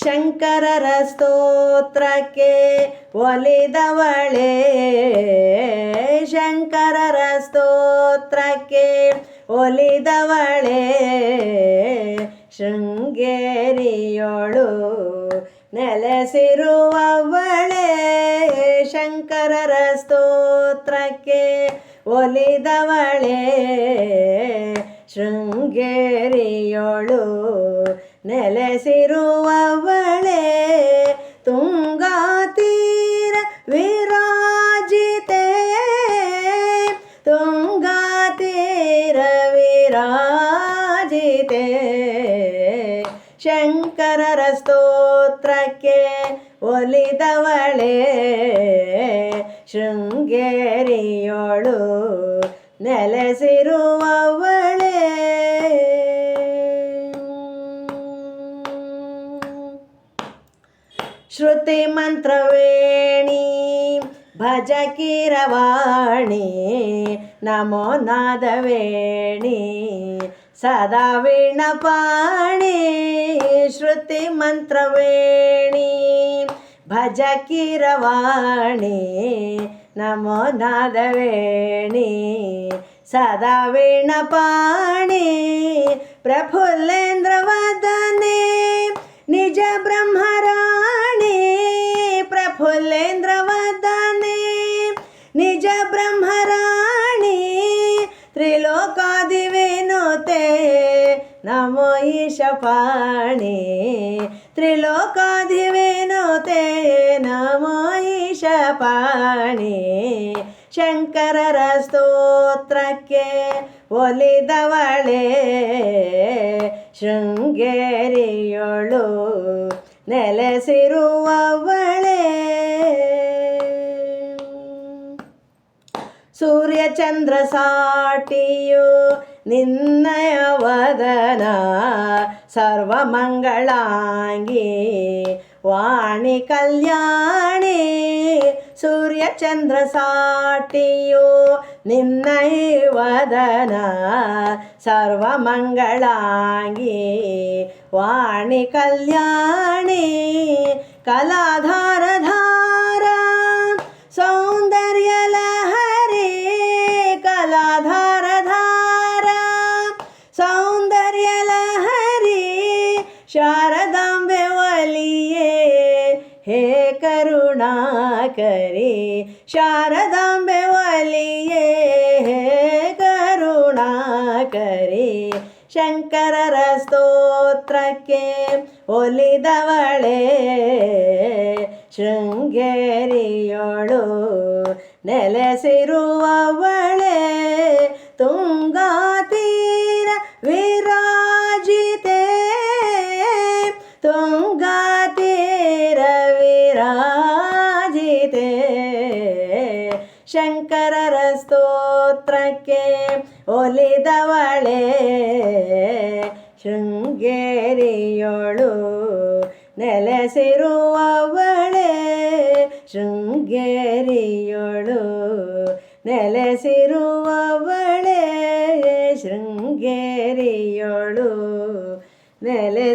ಶಂಕರರ ಸ್ತೋತ್ರಕ್ಕೆ ಒಲಿದವಳೆ. ಶಂಕರರ ಸ್ತೋತ್ರಕ್ಕೆ ಒಲಿದವಳೆ. ಶೃಂಗೇರಿಯೋಳು ನೆಲೆಸಿರುವವಳೆ. ಶಂಕರರ ಸ್ತೋತ್ರಕ್ಕೆ ಒಲಿದವಳೆ. ಶೃಂಗೇರಿಯೋಳು ನೆಲೆಸಿರುವವಳೆ ತುಂಗಾತೀರ ವಿರಾಜಿತೆ ತುಂಗಾ ತೀರ ವಿರಾಜಿತೆ. ಶಂಕರರ ಸ್ತೋತ್ರಕ್ಕೆ ಒಲಿದವಳೆ ಶೃಂಗೇರಿಯೊಳು ನೆಲೆಸಿರುವವಳೆ. ಶ್ರುತಿ ಮಂತ್ರವೇಣಿ ಭಜ ಕಿರವಾಣಿ ನಮೋ ನಾದವೇಣಿ ಸದಾ ವೀಣಪಾಣಿ ಶ್ರುತಿ ಮಂತ್ರವೇಣಿ ಭಜ ಕಿರವಾಣಿ ನಮೋ ನಾದವೇಣಿ ಸದಾ ವೀಣಪಾಣಿ ಪ್ರಫುಲ್ಲೇಂದ್ರ ಪ್ರಫುಲ್ಲೇಂದ್ರ ವದನೆ ನಿಜ ಬ್ರಹ್ಮರಾಣಿ ತ್ರಿಲೋಕಾದಿವಿನುತೆ ನಮೋ ಈಶಪಾಣಿ ತ್ರಿಲೋಕಾದಿವಿನುತೆ ನಮೋ ಈಶಪಾಣಿ, ಶಂಕರರ ಸ್ತೋತ್ರಕ್ಕೆ ಒಲಿದವಳೆ, ಶೃಂಗೇರಿಯೊಳು ನೆಲೆಸಿರುವವಳೆ ಸೂರ್ಯಚಂದ್ರ ಸಾಟಿಯು ನಿನ್ನಯ ವದನ ಸರ್ವಮಂಗಳಾಂಗಿ. ವಾಣಿ ಕಲ್ಯಾಣಿ, ಸೂರ್ಯಚಂದ್ರ ಸಾಟಿಯು ನಿನ್ನೈ ವದನ ಸರ್ವಮಂಗಳಾಂಗಿ. ವಾಣಿ ಕಲ್ಯಾಣಿ, ಕಲಾಧಾರ ಹೇ ಕರುಣಾಕರಿ, ಶಾರದಾಂಬೆ ಒಲಿಯೇ, ಹೇ ಕರುಣಾಕರಿ, ಶಂಕರರ ಸ್ತೋತ್ರಕ್ಕೆ ಒಲಿದವಳೆ, ಶೃಂಗೇರಿಯೋಳು ನೆಲೆಸಿರುವವಳೆ, ತುಂಗಾತೀರ ವಿರಾಜಿತೆ ತುಂಗಾ ತೀರ ವಿರಾಜಿತೆ ಶಂಕರರ ಸ್ತೋತ್ರಕ್ಕೆ ಒಲಿದವಳೆ ಶೃಂಗೇರಿಯೋಳು ನೆಲೆಸಿರುವವಳೆ ಶೃಂಗೇರಿಯೋಳು ನೆಲೆಸಿರುವವಳೆ ಶೃಂಗೇರಿಯೋಳು ನೆಲೆಸಿರುವವಳೆ